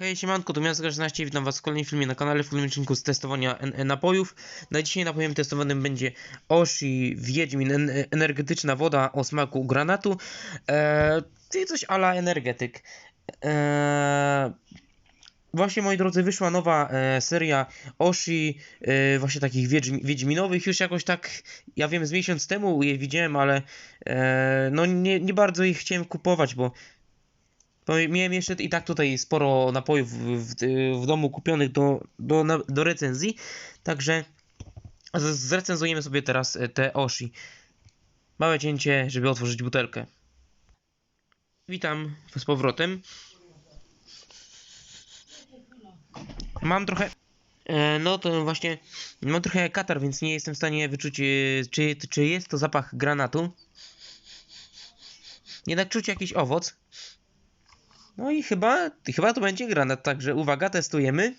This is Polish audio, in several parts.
Hej, siemanko, to Miasto 16 witam was w kolejnym filmie na kanale, w kolejnym odcinku z testowania en- napojów. Na dzisiaj napojem testowanym będzie Oshi Wiedźmin en energetyczna woda o smaku granatu, eee, czyli coś ala energetyk. Eee, właśnie moi drodzy, wyszła nowa e, seria Oshi, e, właśnie takich wiedźmi wiedźminowych, już jakoś tak, ja wiem, z miesiąc temu je widziałem, ale e, no nie, nie bardzo ich chciałem kupować, bo miałem jeszcze i tak tutaj sporo napojów w, w, w domu kupionych do, do, do recenzji, także zrecenzujemy sobie teraz e, te Oshi. Małe cięcie, żeby otworzyć butelkę. Witam z powrotem. Mam trochę. E, no to właśnie. Mam trochę katar, więc nie jestem w stanie wyczuć, e, czy, czy jest to zapach granatu. Jednak czuć jakiś owoc. No i chyba, chyba to będzie granat, także uwaga, testujemy.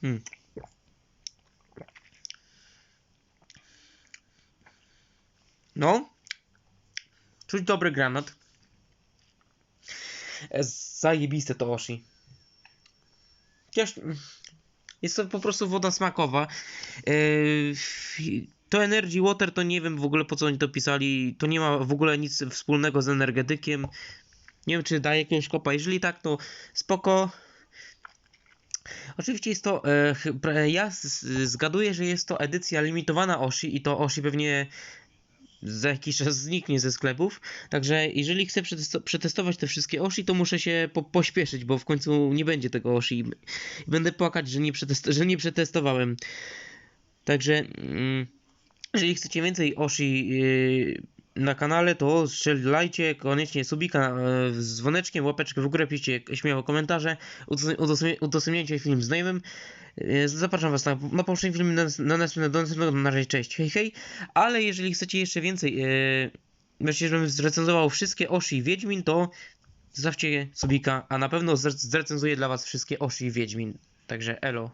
Hmm. No, czuć dobry granat. Zajebiste to Oshi. Chociaż jest to po prostu woda smakowa. Yy, to Energy Water to nie wiem w ogóle po co oni to pisali. To nie ma w ogóle nic wspólnego z energetykiem. Nie wiem czy daje jakiegoś kopa. Jeżeli tak, to spoko. Oczywiście jest to. E, ja zgaduję, że jest to edycja limitowana Oshi i to Oshi pewnie za jakiś czas zniknie ze sklepów. Także jeżeli chcę przetesto- przetestować te wszystkie Oshi, to muszę się po pośpieszyć, bo w końcu nie będzie tego Oshi. i Będę płakać, że nie, że nie przetestowałem. Także mm, jeżeli chcecie więcej Oshi yy, na kanale, to strzelajcie koniecznie subika yy, z dzwoneczkiem, łapeczkę w górę, piszcie śmiało komentarze, udos- udostępniajcie- film znajomym. Yy, Zapraszam Was na, na poprzedni film, na, na następnego, do następnego, na razie, cześć, hej, hej. Ale jeżeli chcecie jeszcze więcej, yy, myślcie, żebym zrecenzował wszystkie Oshi i Wiedźmin, to zostawcie subika, a na pewno zre- zrecenzuję dla Was wszystkie Oshi i Wiedźmin. Także elo.